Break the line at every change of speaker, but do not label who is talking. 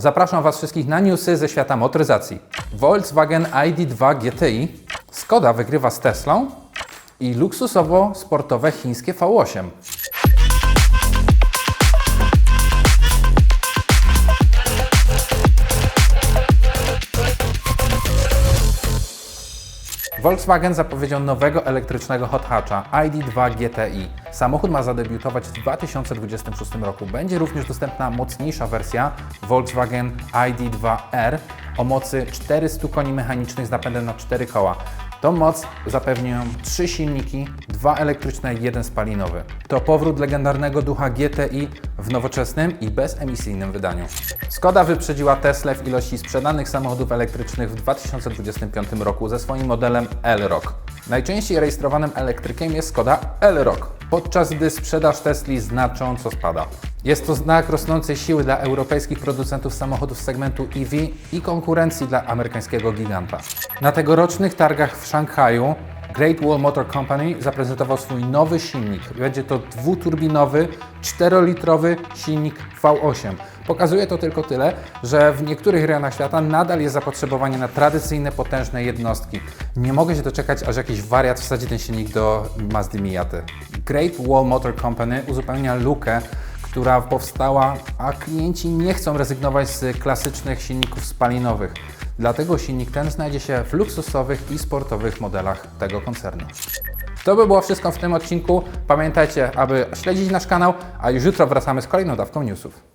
Zapraszam Was wszystkich na newsy ze świata motoryzacji. Volkswagen ID2 GTI, Skoda wygrywa z Teslą i luksusowo sportowe chińskie V8. Volkswagen zapowiedział nowego elektrycznego hot hatcha ID2 GTI. Samochód ma zadebiutować w 2026 roku. Będzie również dostępna mocniejsza wersja Volkswagen ID2R o mocy 400 koni mechanicznych z napędem na 4 koła. Tą moc zapewnią trzy silniki, dwa elektryczne i jeden spalinowy. To powrót legendarnego ducha GTI w nowoczesnym i bezemisyjnym wydaniu. Skoda wyprzedziła Tesla w ilości sprzedanych samochodów elektrycznych w 2025 roku ze swoim modelem L-Rock. Najczęściej rejestrowanym elektrykiem jest Skoda L-Rock, podczas gdy sprzedaż Tesli znacząco spada. Jest to znak rosnącej siły dla europejskich producentów samochodów z segmentu EV i konkurencji dla amerykańskiego giganta. Na tegorocznych targach w Szanghaju Great Wall Motor Company zaprezentował swój nowy silnik. Będzie to dwuturbinowy, 4-litrowy silnik V8. Pokazuje to tylko tyle, że w niektórych rejonach świata nadal jest zapotrzebowanie na tradycyjne, potężne jednostki. Nie mogę się doczekać, aż jakiś wariat wsadzi ten silnik do Mazdy Miaty. Great Wall Motor Company uzupełnia lukę, która powstała, a klienci nie chcą rezygnować z klasycznych silników spalinowych. Dlatego silnik ten znajdzie się w luksusowych i sportowych modelach tego koncernu. To by było wszystko w tym odcinku. Pamiętajcie, aby śledzić nasz kanał, a już jutro wracamy z kolejną dawką newsów.